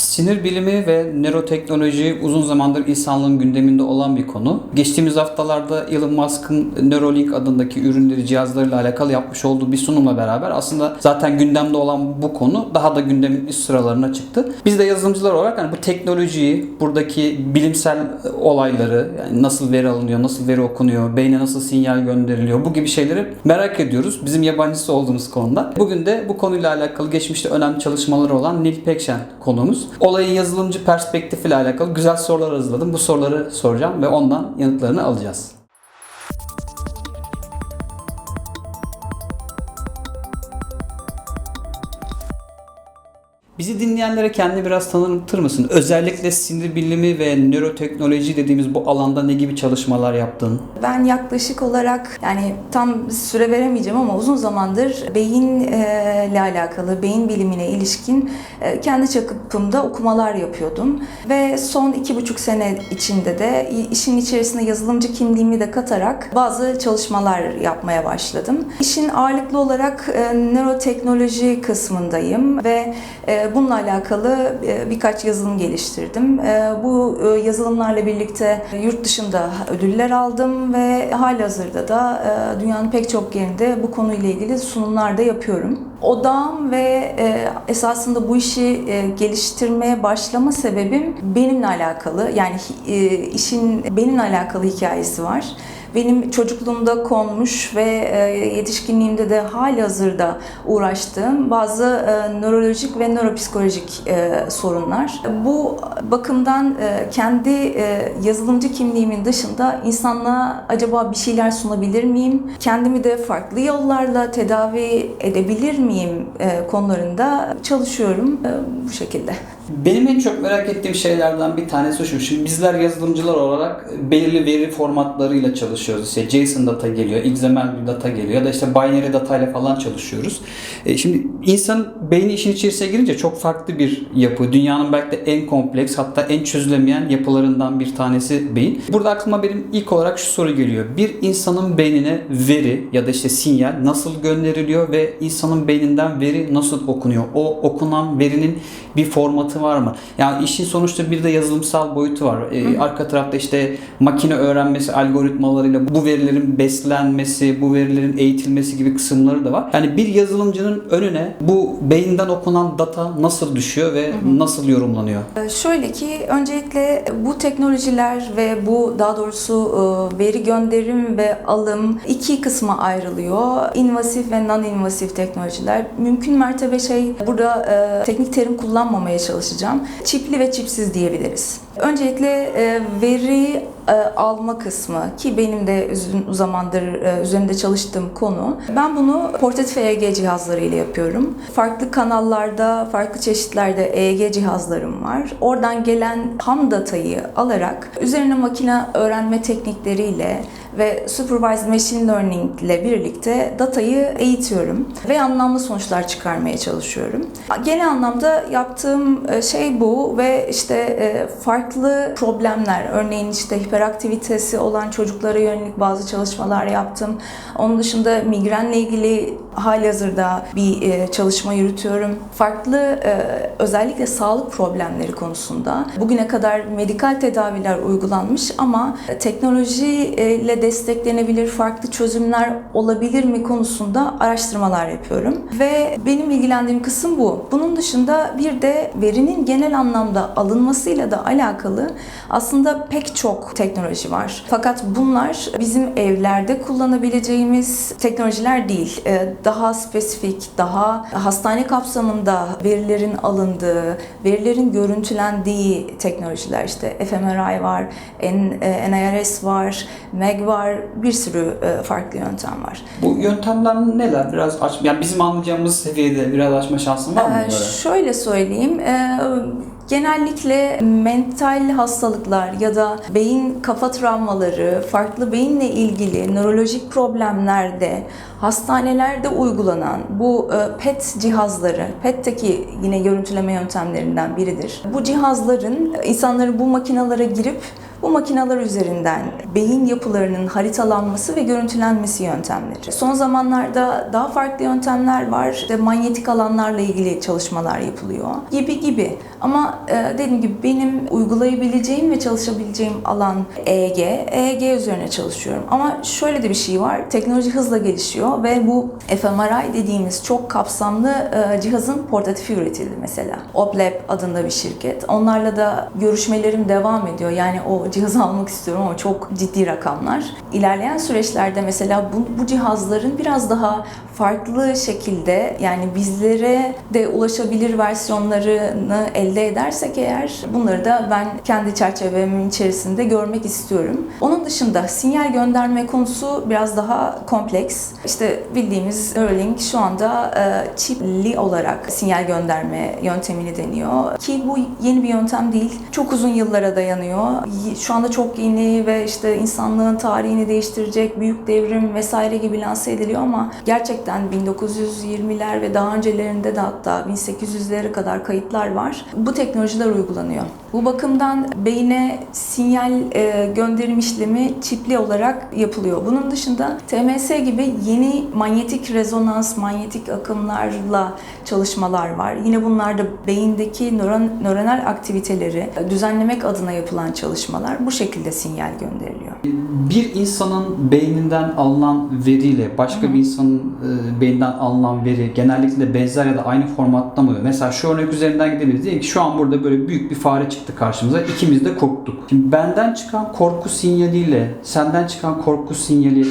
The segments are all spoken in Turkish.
Sinir bilimi ve nöroteknoloji uzun zamandır insanlığın gündeminde olan bir konu. Geçtiğimiz haftalarda Elon Musk'ın Neuralink adındaki ürünleri, cihazlarıyla alakalı yapmış olduğu bir sunumla beraber aslında zaten gündemde olan bu konu daha da gündemin üst sıralarına çıktı. Biz de yazılımcılar olarak hani bu teknolojiyi, buradaki bilimsel olayları, yani nasıl veri alınıyor, nasıl veri okunuyor, beyne nasıl sinyal gönderiliyor bu gibi şeyleri merak ediyoruz. Bizim yabancısı olduğumuz konuda. Bugün de bu konuyla alakalı geçmişte önemli çalışmaları olan Nil Pekşen konuğumuz. Olayın yazılımcı perspektifiyle alakalı güzel sorular hazırladım. Bu soruları soracağım ve ondan yanıtlarını alacağız. Bizi dinleyenlere kendini biraz tanıtır mısın? Özellikle sinir bilimi ve nöroteknoloji dediğimiz bu alanda ne gibi çalışmalar yaptın? Ben yaklaşık olarak yani tam süre veremeyeceğim ama uzun zamandır beyinle alakalı, beyin bilimine ilişkin e, kendi çapımda okumalar yapıyordum. Ve son iki buçuk sene içinde de işin içerisine yazılımcı kimliğimi de katarak bazı çalışmalar yapmaya başladım. İşin ağırlıklı olarak e, nöroteknoloji kısmındayım ve e, bununla alakalı e, birkaç yazılım geliştirdim. E, Bu e, yazılımlarla birlikte yurt dışında ödüller aldım ve halihazırda da dünyanın pek çok yerinde bu konuyla ilgili sunumlar da yapıyorum. Odağım ve esasında bu işi geliştirmeye başlama sebebim benimle alakalı. Yani işin benimle alakalı hikayesi var. Benim çocukluğumda konmuş ve e, yetişkinliğimde de hali hazırda uğraştığım bazı e, nörolojik ve nöropsikolojik e, sorunlar. Bu bakımdan kendi yazılımcı kimliğimin dışında insanlığa acaba bir şeyler sunabilir miyim? Kendimi de farklı yollarla tedavi edebilir miyim konularında çalışıyorum bu şekilde. Benim en çok merak ettiğim şeylerden bir tanesi şu. Şimdi bizler yazılımcılar olarak belirli veri formatlarıyla çalışıyoruz. İşte JSON data geliyor, XML data geliyor ya da işte binary data ile falan çalışıyoruz. E, şimdi insan beyni işin içerisine girince çok farklı bir yapı. Dünyanın belki de en kompleks hatta en çözülemeyen yapılarından bir tanesi beyin. Burada aklıma benim ilk olarak şu soru geliyor. Bir insanın beynine veri ya da işte sinyal nasıl gönderiliyor ve insanın beyninden veri nasıl okunuyor? O okunan verinin bir formatı var mı? Yani işin sonuçta bir de yazılımsal boyutu var. Ee, arka tarafta işte makine öğrenmesi algoritmalarıyla bu verilerin beslenmesi, bu verilerin eğitilmesi gibi kısımları da var. Yani bir yazılımcının önüne bu beyinden okunan data nasıl düşüyor ve nasıl yorumlanıyor? Ee, Şöyle ki öncelikle bu teknolojiler ve bu daha doğrusu e, veri gönderim ve alım iki kısma ayrılıyor. İnvasif ve non-invasif teknolojiler. Mümkün mertebe şey burada e, teknik terim kullanmamaya çalışacağım. Çipli ve çipsiz diyebiliriz. Öncelikle e, veri e, alma kısmı ki benim de uzun zamandır e, üzerinde çalıştığım konu. Ben bunu portatif EEG cihazları yapıyorum. Farklı kanallarda, farklı çeşitlerde EEG cihazlarım var. Oradan gelen ham datayı alarak üzerine makine öğrenme teknikleriyle ve supervised machine learning ile birlikte datayı eğitiyorum ve anlamlı sonuçlar çıkarmaya çalışıyorum. Genel anlamda yaptığım şey bu ve işte e, farklı problemler, örneğin işte hiperaktivitesi olan çocuklara yönelik bazı çalışmalar yaptım. Onun dışında migrenle ilgili halihazırda bir e, çalışma yürütüyorum. Farklı özellikle sağlık problemleri konusunda bugüne kadar medikal tedaviler uygulanmış ama teknolojiyle desteklenebilir farklı çözümler olabilir mi konusunda araştırmalar yapıyorum. Ve benim ilgilendiğim kısım bu. Bunun dışında bir de verinin genel anlamda alınmasıyla da alakalı aslında pek çok teknoloji var. Fakat bunlar bizim evlerde kullanabileceğimiz teknolojiler değil. Daha spesifik, daha hastane kapsamında verilerin alındığı, verilerin görüntülendiği teknolojiler işte fMRI var, NIRS var, MEG var, bir sürü e, farklı yöntem var. Bu yöntemler neler? Biraz aç, yani bizim anlayacağımız seviyede biraz açma şansın var mı Ee? Şöyle söyleyeyim, e, genellikle mental hastalıklar ya da beyin kafa travmaları, farklı beyinle ilgili nörolojik problemlerde hastanelerde uygulanan bu e, PET cihazları, PET'teki yine görüntüleme yöntemlerinden biridir. Bu cihazların insanların bu makinalara girip Bu makineler üzerinden beyin yapılarının haritalanması ve görüntülenmesi yöntemleri. Son zamanlarda daha farklı yöntemler var. İşte manyetik alanlarla ilgili çalışmalar yapılıyor gibi gibi. Ama e, dediğim gibi benim uygulayabileceğim ve çalışabileceğim alan EEG. EEG üzerine çalışıyorum. Ama şöyle de bir şey var. Teknoloji hızla gelişiyor ve bu fMRI dediğimiz çok kapsamlı e, cihazın portatifi üretildi mesela. Oplab adında bir şirket. Onlarla da görüşmelerim devam ediyor. Yani o cihazı almak istiyorum ama çok ciddi rakamlar. İlerleyen süreçlerde mesela bu, bu cihazların biraz daha farklı şekilde yani bizlere de ulaşabilir versiyonlarını elde edersek eğer bunları da ben kendi çerçevemin içerisinde görmek istiyorum. Onun dışında sinyal gönderme konusu biraz daha kompleks. İşte bildiğimiz Neuralink şu anda e, çipli olarak sinyal gönderme yöntemini deniyor. Ki bu yeni bir yöntem değil. Çok uzun yıllara dayanıyor. Şu anda çok yeni ve işte insanlığın tarihini değiştirecek büyük devrim vesaire gibi lanse ediliyor ama gerçekten 1920'ler ve daha öncelerinde de hatta 1800'lere kadar kayıtlar var. Bu teknolojiler uygulanıyor. Bu bakımdan beyne sinyal e, gönderim işlemi çipli olarak yapılıyor. Bunun dışında TMS gibi yeni manyetik rezonans, manyetik akımlarla çalışmalar var. Yine bunlar da beyindeki nöron, nöronal aktiviteleri düzenlemek adına yapılan çalışmalar bu şekilde sinyal gönderiliyor. Bir insanın beyninden alınan veriyle başka bir insanın e, beyninden alınan veri genellikle benzer ya da aynı formatta mı? Mesela şu örnek üzerinden gidebiliriz. Diyelim ki şu an burada böyle büyük bir fare çıktı karşımıza. İkimiz de korktuk. Şimdi benden çıkan korku sinyaliyle senden çıkan korku sinyali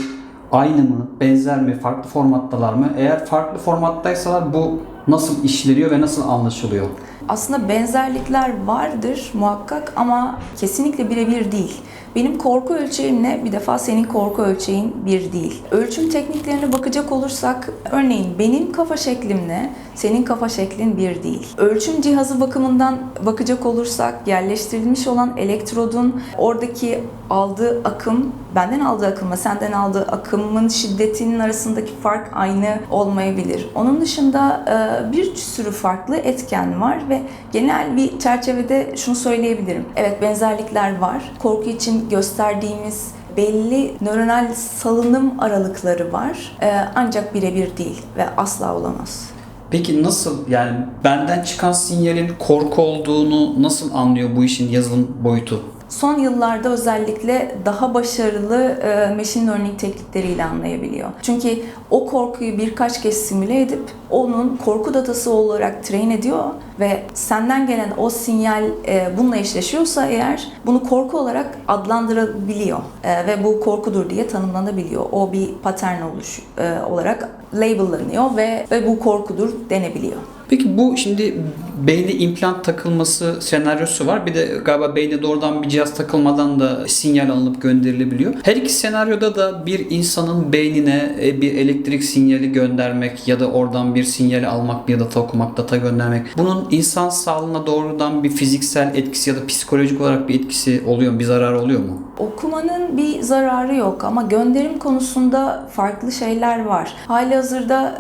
aynı mı? Benzer mi? Farklı formattalar mı? Eğer farklı formattaysalar bu nasıl işleniyor ve nasıl anlaşılıyor? Aslında benzerlikler vardır muhakkak ama kesinlikle birebir değil. Benim korku ölçeğimle bir defa senin korku ölçeğin bir değil. Ölçüm tekniklerine bakacak olursak örneğin benim kafa şeklimle senin kafa şeklin bir değil. Ölçüm cihazı bakımından bakacak olursak yerleştirilmiş olan elektrodun oradaki aldığı akım benden aldığı akımla senden aldığı akımın şiddetinin arasındaki fark aynı olmayabilir. Onun dışında e, bir sürü farklı etken var ve genel bir çerçevede şunu söyleyebilirim. Evet benzerlikler var. Korku için gösterdiğimiz belli nöronal salınım aralıkları var. E, ancak birebir değil ve asla olamaz. Peki nasıl yani benden çıkan sinyalin korku olduğunu nasıl anlıyor bu işin yazılım boyutu? Son yıllarda özellikle daha başarılı e, machine learning teknikleriyle anlayabiliyor. Çünkü o korkuyu birkaç kez simüle edip onun korku datası olarak train ediyor ve senden gelen o sinyal e, bununla eşleşiyorsa eğer bunu korku olarak adlandırabiliyor E, ve bu korkudur diye tanımlanabiliyor. O bir pattern oluş e, olarak labellanıyor ve ve bu korkudur denebiliyor. Peki bu şimdi beyne implant takılması senaryosu var. Bir de galiba beyne doğrudan bir cihaz takılmadan da sinyal alınıp gönderilebiliyor. Her iki senaryoda da bir insanın beynine e, bir elektrik sinyali göndermek ya da oradan bir sinyali almak ya data okumak, data göndermek. Bunun insan sağlığına doğrudan bir fiziksel etkisi ya da psikolojik olarak bir etkisi oluyor mu? Bir zarar oluyor mu? Okumanın bir zararı yok ama gönderim konusunda farklı şeyler var. Hali hazırda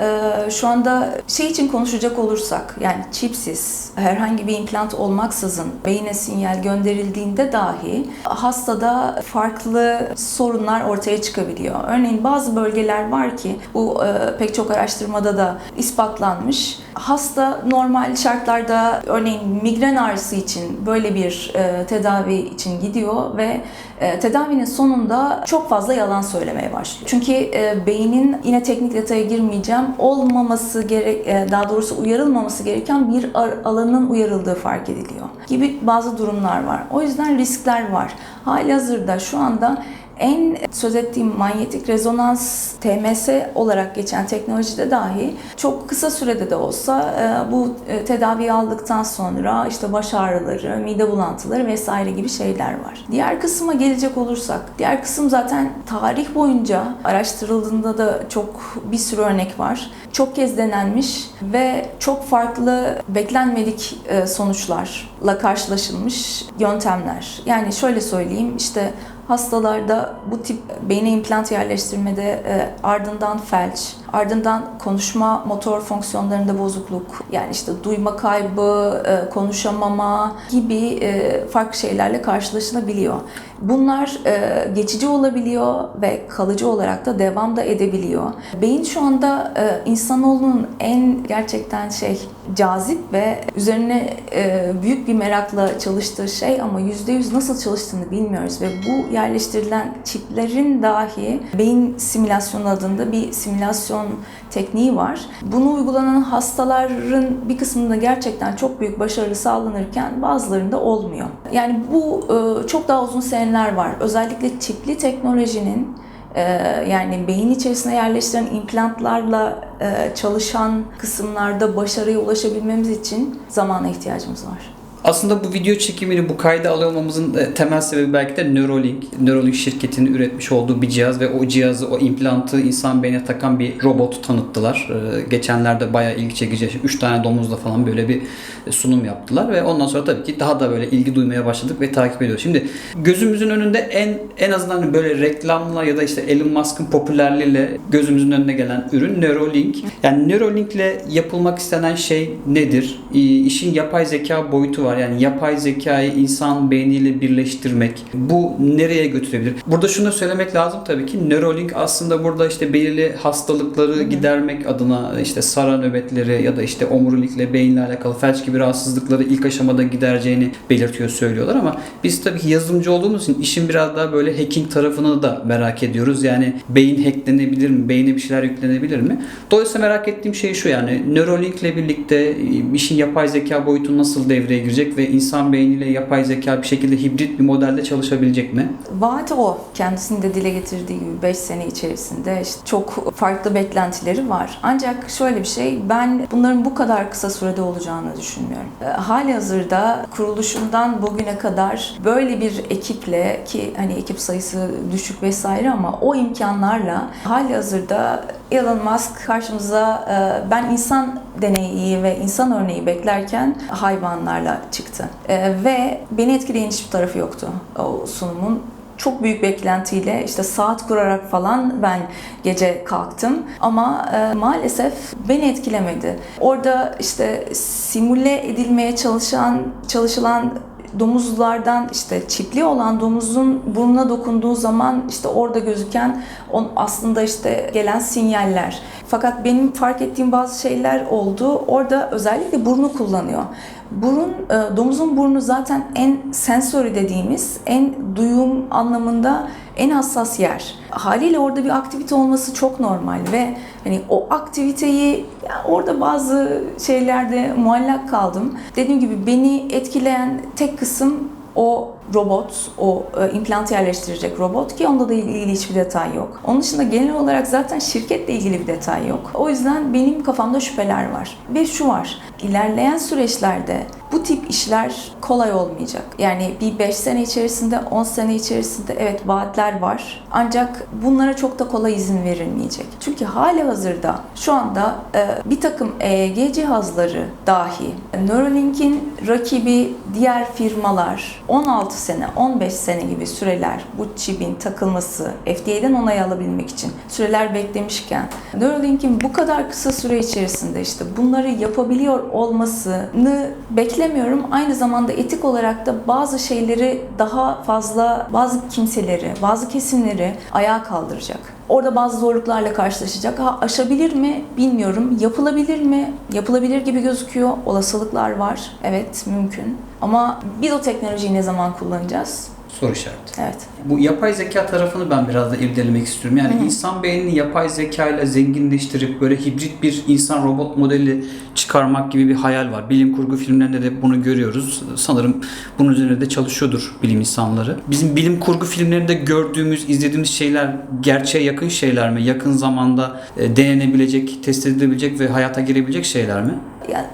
e, şu anda şey için konuşacak olursak yani çipsiz herhangi bir implant olmaksızın beyine sinyal gönderildiğinde dahi hastada farklı sorunlar ortaya çıkabiliyor. Örneğin bazı bölgeler var ki bu e, pek çok araştırmada da ispatlanmış. Hasta normal şartlarda örneğin migren ağrısı için böyle bir e, tedavi için gidiyor ve e, tedavinin sonunda çok fazla yalan söylemeye başlıyor. Çünkü e, beynin yine teknik detaya girmeyeceğim olmaması gerek e, daha doğrusu uyarılmaması gereken bir alanın uyarıldığı fark ediliyor gibi bazı durumlar var. O yüzden riskler var. Halihazırda şu anda en söz ettiğim manyetik rezonans TMS olarak geçen teknolojide dahi çok kısa sürede de olsa e, bu e, tedaviyi aldıktan sonra işte baş ağrıları, mide bulantıları vesaire gibi şeyler var. Diğer kısma gelecek olursak, diğer kısım zaten tarih boyunca araştırıldığında da çok bir sürü örnek var. Çok kez denenmiş ve çok farklı beklenmedik e, sonuçlarla karşılaşılmış yöntemler. Yani şöyle söyleyeyim işte hastalarda bu tip beyne implant yerleştirmede e, ardından felç, Ardından konuşma motor fonksiyonlarında bozukluk, yani işte duyma kaybı, e, konuşamama gibi e, farklı şeylerle karşılaşılabiliyor. Bunlar e, geçici olabiliyor ve kalıcı olarak da devam da edebiliyor. Beyin şu anda e, insanoğlunun en gerçekten şey cazip ve üzerine e, büyük bir merakla çalıştığı şey ama %100 nasıl çalıştığını bilmiyoruz ve bu yerleştirilen çiplerin dahi beyin simülasyonu adında bir simülasyon tekniği var. Bunu uygulanan hastaların bir kısmında gerçekten çok büyük başarı sağlanırken bazılarında olmuyor. Yani bu e, çok daha uzun seneler var. Özellikle çipli teknolojinin e, yani beyin içerisine yerleştirilen implantlarla e, çalışan kısımlarda başarıya ulaşabilmemiz için zamana ihtiyacımız var. Aslında bu video çekimini bu kayda alıyor olmamızın e, temel sebebi belki de Neuralink. Neuralink şirketinin üretmiş olduğu bir cihaz ve o cihazı, o implantı insan beynine takan bir robot tanıttılar. E, Geçenlerde bayağı ilgi çekici, 3 tane domuzla falan böyle bir sunum yaptılar ve ondan sonra tabii ki daha da böyle ilgi duymaya başladık ve takip ediyoruz. Şimdi gözümüzün önünde en en azından böyle reklamla ya da işte Elon Musk'ın popülerliğiyle gözümüzün önüne gelen ürün Neuralink. Yani Neuralink'le yapılmak istenen şey nedir? E, İşin yapay zeka boyutu var. Yani yapay zekayı insan beyniyle birleştirmek. Bu nereye götürebilir? Burada şunu da söylemek lazım tabii ki. Neuralink aslında burada işte belirli hastalıkları gidermek adına işte sara nöbetleri ya da işte omurilikle beyinle alakalı felç gibi rahatsızlıkları ilk aşamada gidereceğini belirtiyor söylüyorlar ama biz tabii ki yazılımcı olduğumuz için işin biraz daha böyle hacking tarafını da merak ediyoruz. Yani beyin hacklenebilir mi? Beyne bir şeyler yüklenebilir mi? Dolayısıyla merak ettiğim şey şu yani Neuralink ile birlikte e, işin yapay zeka boyutu nasıl devreye girecek ve insan beyniyle yapay zeka bir şekilde hibrit bir modelde çalışabilecek mi? Vaat o. Kendisinin de dile getirdiği gibi 5 sene içerisinde işte çok farklı beklentileri var. Ancak şöyle bir şey, ben bunların bu kadar kısa sürede olacağını düşünmüyorum. E, Hali hazırda kuruluşundan bugüne kadar böyle bir ekiple ki hani ekip sayısı düşük vesaire ama o imkanlarla hali hazırda Elon Musk karşımıza e, ben insan deneyi ve insan örneği beklerken hayvanlarla çıktı. E, ve beni etkileyen hiçbir tarafı yoktu o sunumun çok büyük beklentiyle işte saat kurarak falan ben gece kalktım ama e, maalesef beni etkilemedi. Orada işte simüle edilmeye çalışan çalışılan domuzlardan işte çipli olan domuzun burnuna dokunduğu zaman işte orada gözüken on, aslında işte gelen sinyaller. Fakat benim fark ettiğim bazı şeyler oldu. Orada özellikle burnu kullanıyor. Burun, e, domuzun burnu zaten en sensörü dediğimiz, en duyum anlamında en hassas yer. Haliyle orada bir aktivite olması çok normal ve hani o aktiviteyi orada bazı şeylerde muallak kaldım. Dediğim gibi beni etkileyen tek kısım o robot, o e, implant yerleştirecek robot ki onda da ilgili hiçbir detay yok. Onun dışında genel olarak zaten şirketle ilgili bir detay yok. O yüzden benim kafamda şüpheler var. Ve şu var, ilerleyen süreçlerde bu tip işler kolay olmayacak. Yani bir 5 sene içerisinde, 10 sene içerisinde evet vaatler var. Ancak bunlara çok da kolay izin verilmeyecek. Çünkü hali hazırda şu anda e, bir takım EEG cihazları dahi Neuralink'in rakibi diğer firmalar 16 sene, 15 sene gibi süreler bu çipin takılması, FDA'den onay alabilmek için süreler beklemişken Neuralink'in bu kadar kısa süre içerisinde işte bunları yapabiliyor olmasını beklemiyorum. Aynı zamanda etik olarak da bazı şeyleri daha fazla bazı kimseleri, bazı kesimleri ayağa kaldıracak. Orada bazı zorluklarla karşılaşacak. Ha, aşabilir mi bilmiyorum. Yapılabilir mi? Yapılabilir gibi gözüküyor. Olasılıklar var. Evet mümkün. Ama biz o teknolojiyi ne zaman kullanacağız? Soru işareti. Evet. Bu yapay zeka tarafını ben biraz da irdelemek istiyorum. Yani Hı hı. insan beynini yapay zeka ile zenginleştirip böyle hibrit bir insan robot modeli çıkarmak gibi bir hayal var. Bilim kurgu filmlerinde de bunu görüyoruz. Sanırım bunun üzerine de çalışıyordur bilim insanları. Bizim bilim kurgu filmlerinde gördüğümüz, izlediğimiz şeyler gerçeğe yakın şeyler mi? Yakın zamanda e, denenebilecek, test edilebilecek ve hayata girebilecek şeyler mi?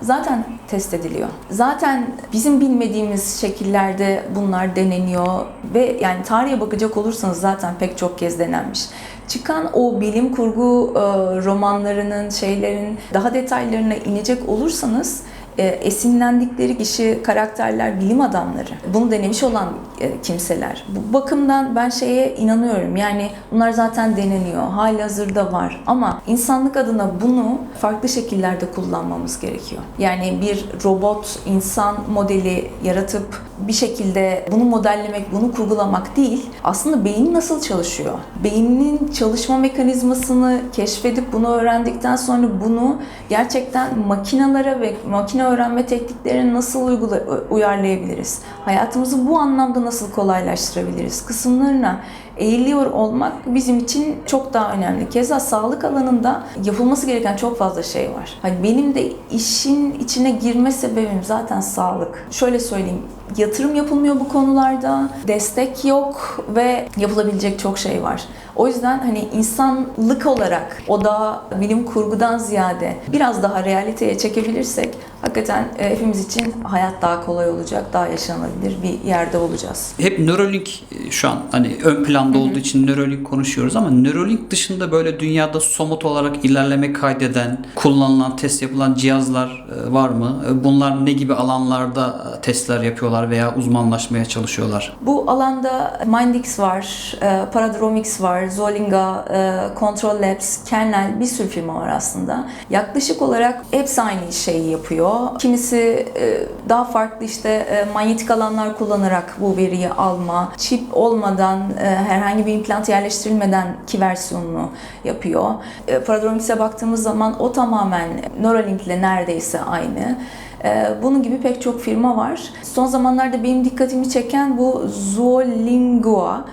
Zaten test ediliyor. Zaten bizim bilmediğimiz şekillerde bunlar deneniyor ve yani tarihe bakacak olursanız zaten pek çok kez denenmiş. Çıkan o bilim kurgu e, romanlarının, şeylerin daha detaylarına inecek olursanız esinlendikleri kişi, karakterler, bilim adamları. Bunu denemiş olan e, kimseler. Bu bakımdan ben şeye inanıyorum. Yani bunlar zaten deneniyor. Hali hazırda var. Ama insanlık adına bunu farklı şekillerde kullanmamız gerekiyor. Yani bir robot, insan modeli yaratıp bir şekilde bunu modellemek, bunu kurgulamak değil. Aslında beyin nasıl çalışıyor? Beyninin çalışma mekanizmasını keşfedip bunu öğrendikten sonra bunu gerçekten makinalara ve makine öğrenme tekniklerine nasıl uygula, uyarlayabiliriz? Hayatımızı bu anlamda nasıl kolaylaştırabiliriz? Kısımlarına eğiliyor olmak bizim için çok daha önemli. Keza sağlık alanında yapılması gereken çok fazla şey var. Hani benim de işin içine girme sebebim zaten sağlık. Şöyle söyleyeyim, yatırım yapılmıyor bu konularda, destek yok ve yapılabilecek çok şey var. O yüzden hani insanlık olarak o da bilim kurgudan ziyade biraz daha realiteye çekebilirsek hakikaten e, hepimiz için hayat daha kolay olacak, daha yaşanabilir bir yerde olacağız. Hep Neuralink e, şu an hani ön planda olduğu için Neuralink konuşuyoruz ama Neuralink dışında böyle dünyada somut olarak ilerleme kaydeden, kullanılan, test yapılan cihazlar e, var mı? Bunlar ne gibi alanlarda testler yapıyorlar veya uzmanlaşmaya çalışıyorlar? Bu alanda Mindix var, e, Paradromix var, Zolinga, e, Control Labs, Kernel bir sürü firma var aslında. Yaklaşık olarak hepsi aynı şeyi yapıyor. Kimisi e, daha farklı işte manyetik alanlar kullanarak bu veriyi alma, çip olmadan herhangi bir implant yerleştirilmeden ki versiyonunu yapıyor. E, Paradromix'e baktığımız zaman o tamamen Neuralink ile neredeyse aynı. Ee, Bunun gibi pek çok firma var. Son zamanlarda benim dikkatimi çeken bu Zoolingua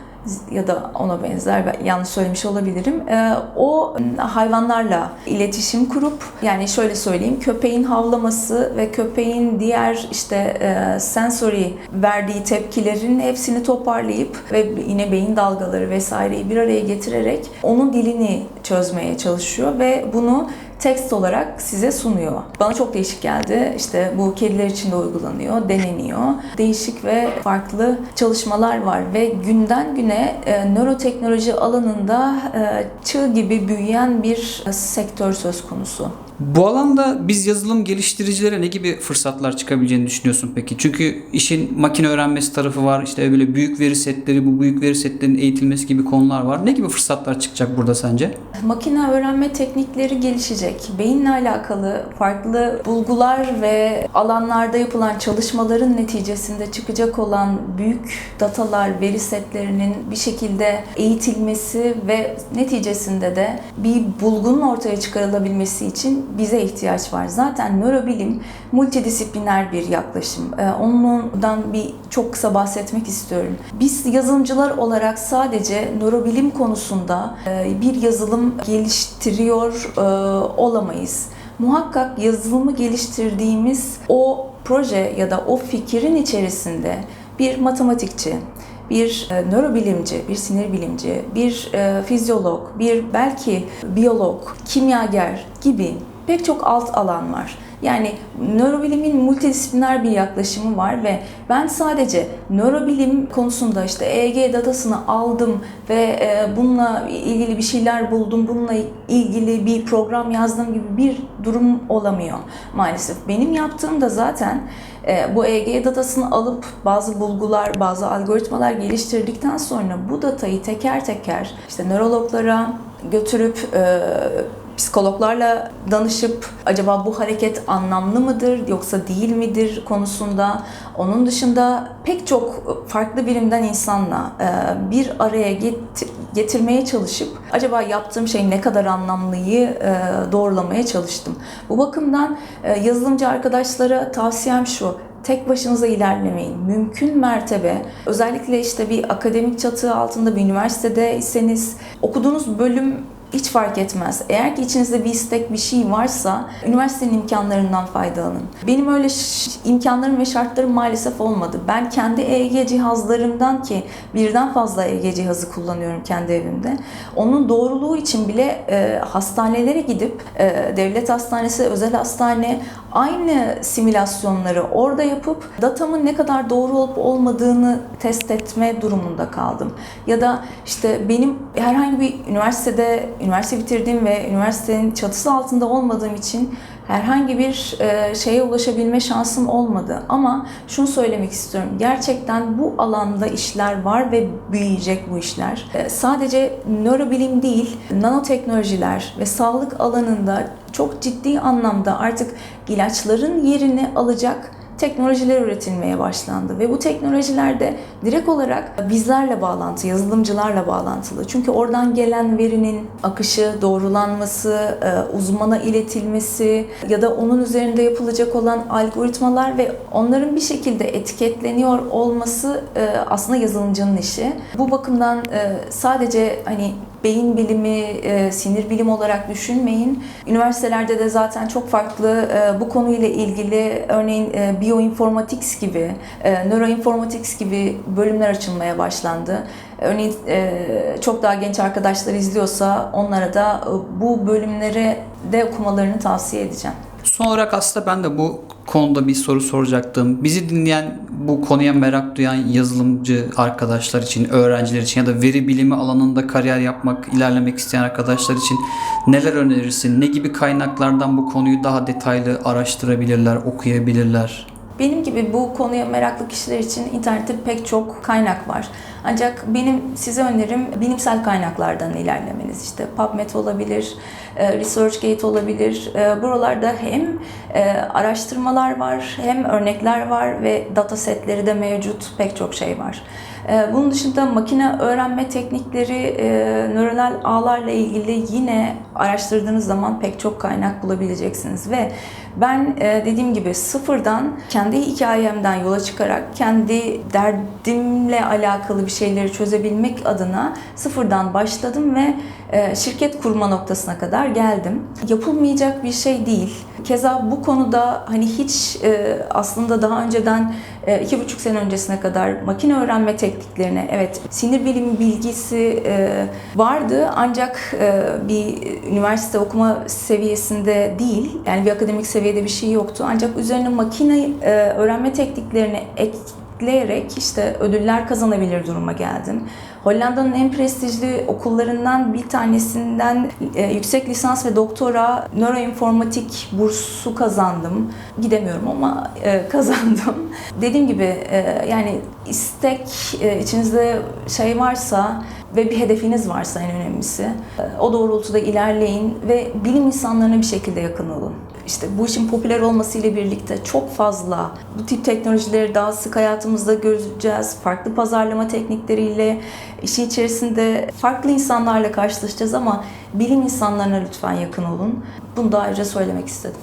ya da ona benzer ben yanlış söylemiş olabilirim. Ee, O hayvanlarla iletişim kurup yani şöyle söyleyeyim köpeğin havlaması ve köpeğin diğer işte e, sensory verdiği tepkilerin hepsini toparlayıp ve yine beyin dalgaları vesaireyi bir araya getirerek onun dilini çözmeye çalışıyor ve bunu tekst olarak size sunuyor. Bana çok değişik geldi. İşte bu kediler için de uygulanıyor, deneniyor. Değişik ve farklı çalışmalar var ve günden güne e, nöroteknoloji alanında e, çığ gibi büyüyen bir e, sektör söz konusu. Bu alanda biz yazılım geliştiricilere ne gibi fırsatlar çıkabileceğini düşünüyorsun peki? Çünkü işin makine öğrenmesi tarafı var. İşte böyle büyük veri setleri, bu büyük veri setlerinin eğitilmesi gibi konular var. Ne gibi fırsatlar çıkacak burada sence? Makine öğrenme teknikleri gelişecek. Beyinle alakalı farklı bulgular ve alanlarda yapılan çalışmaların neticesinde çıkacak olan büyük datalar, veri setlerinin bir şekilde eğitilmesi ve neticesinde de bir bulgunun ortaya çıkarılabilmesi için bize ihtiyaç var. Zaten nörobilim multidisipliner bir yaklaşım. Ee, Ondan bir çok kısa bahsetmek istiyorum. Biz yazılımcılar olarak sadece nörobilim konusunda e, bir yazılım geliştiriyor e, olamayız. Muhakkak yazılımı geliştirdiğimiz o proje ya da o fikrin içerisinde bir matematikçi, bir e, nörobilimci, bir sinir bilimci, bir fizyolog, bir belki biyolog, kimyager gibi pek çok alt alan var. Yani nörobilimin multidisipliner bir yaklaşımı var ve ben sadece nörobilim konusunda işte EEG datasını aldım ve e, bununla ilgili bir şeyler buldum, bununla ilgili bir program yazdım gibi bir durum olamıyor maalesef. Benim yaptığım da zaten e, bu EEG datasını alıp bazı bulgular, bazı algoritmalar geliştirdikten sonra bu datayı teker teker işte nörologlara götürüp e, psikologlarla danışıp acaba bu hareket anlamlı mıdır yoksa değil midir konusunda onun dışında pek çok farklı birimden insanla e, bir araya get- getirmeye çalışıp acaba yaptığım şey ne kadar anlamlıyı e, doğrulamaya çalıştım. Bu bakımdan e, yazılımcı arkadaşlara tavsiyem şu tek başınıza ilerlemeyin. Mümkün mertebe özellikle işte bir akademik çatı altında bir üniversitedeyseniz okuduğunuz bölüm hiç fark etmez. Eğer ki içinizde bir istek, bir şey varsa üniversitenin imkanlarından faydalanın. Benim öyle imkanlarım ve şartlarım maalesef olmadı. Ben kendi EEG cihazlarımdan ki birden fazla EEG cihazı kullanıyorum kendi evimde. Onun doğruluğu için bile e, hastanelere gidip e, devlet hastanesi, özel hastane aynı simülasyonları orada yapıp datamın ne kadar doğru olup olmadığını test etme durumunda kaldım. Ya da işte benim herhangi bir üniversitede üniversite bitirdiğim ve üniversitenin çatısı altında olmadığım için herhangi bir e, şeye ulaşabilme şansım olmadı. Ama şunu söylemek istiyorum. Gerçekten bu alanda işler var ve büyüyecek bu işler. E, sadece nörobilim değil, nanoteknolojiler ve sağlık alanında çok ciddi anlamda artık ilaçların yerini alacak teknolojiler üretilmeye başlandı ve bu teknolojiler de direkt olarak bizlerle bağlantı, yazılımcılarla bağlantılı. Çünkü oradan gelen verinin akışı, doğrulanması, e, uzmana iletilmesi ya da onun üzerinde yapılacak olan algoritmalar ve onların bir şekilde etiketleniyor olması e, aslında yazılımcının işi. Bu bakımdan e, sadece hani beyin bilimi, e, sinir bilimi olarak düşünmeyin. Üniversitelerde de zaten çok farklı e, bu konuyla ilgili örneğin e, bioinformatics gibi, e, neuroinformatics gibi bölümler açılmaya başlandı. Örneğin e, çok daha genç arkadaşlar izliyorsa onlara da e, bu bölümleri de okumalarını tavsiye edeceğim. Son olarak aslında ben de bu konuda bir soru soracaktım. Bizi dinleyen bu konuya merak duyan yazılımcı arkadaşlar için, öğrenciler için ya da veri bilimi alanında kariyer yapmak, ilerlemek isteyen arkadaşlar için neler önerirsin? Ne gibi kaynaklardan bu konuyu daha detaylı araştırabilirler, okuyabilirler? Benim gibi bu konuya meraklı kişiler için internette pek çok kaynak var. Ancak benim size önerim bilimsel kaynaklardan ilerlemeniz. İşte PubMed olabilir, e, ResearchGate olabilir. E, Buralarda hem e, araştırmalar var, hem örnekler var ve datasetleri de mevcut pek çok şey var. E, Bunun dışında makine öğrenme teknikleri, e, nöronal ağlarla ilgili yine araştırdığınız zaman pek çok kaynak bulabileceksiniz ve ben e, dediğim gibi sıfırdan kendi hikayemden yola çıkarak kendi derdimle alakalı bir şeyleri çözebilmek adına sıfırdan başladım ve e, şirket kurma noktasına kadar geldim. Yapılmayacak bir şey değil. Keza bu konuda hani hiç e, aslında daha önceden e, iki buçuk sene öncesine kadar makine öğrenme tekniklerine evet sinir bilimi bilgisi e, vardı. Ancak e, bir üniversite okuma seviyesinde değil yani bir akademik seviyede bir şey yoktu. Ancak üzerine makine e, öğrenme tekniklerini ekleyerek işte ödüller kazanabilir duruma geldim. Hollanda'nın en prestijli okullarından bir tanesinden e, yüksek lisans ve doktora nöroinformatik bursu kazandım. Gidemiyorum ama e, kazandım. Dediğim gibi e, yani istek e, içinizde şey varsa ve bir hedefiniz varsa en önemlisi o doğrultuda ilerleyin ve bilim insanlarına bir şekilde yakın olun. İşte bu işin popüler olmasıyla birlikte çok fazla bu tip teknolojileri daha sık hayatımızda göreceğiz. Farklı pazarlama teknikleriyle işin içerisinde farklı insanlarla karşılaşacağız ama bilim insanlarına lütfen yakın olun. Bunu da ayrıca söylemek istedim.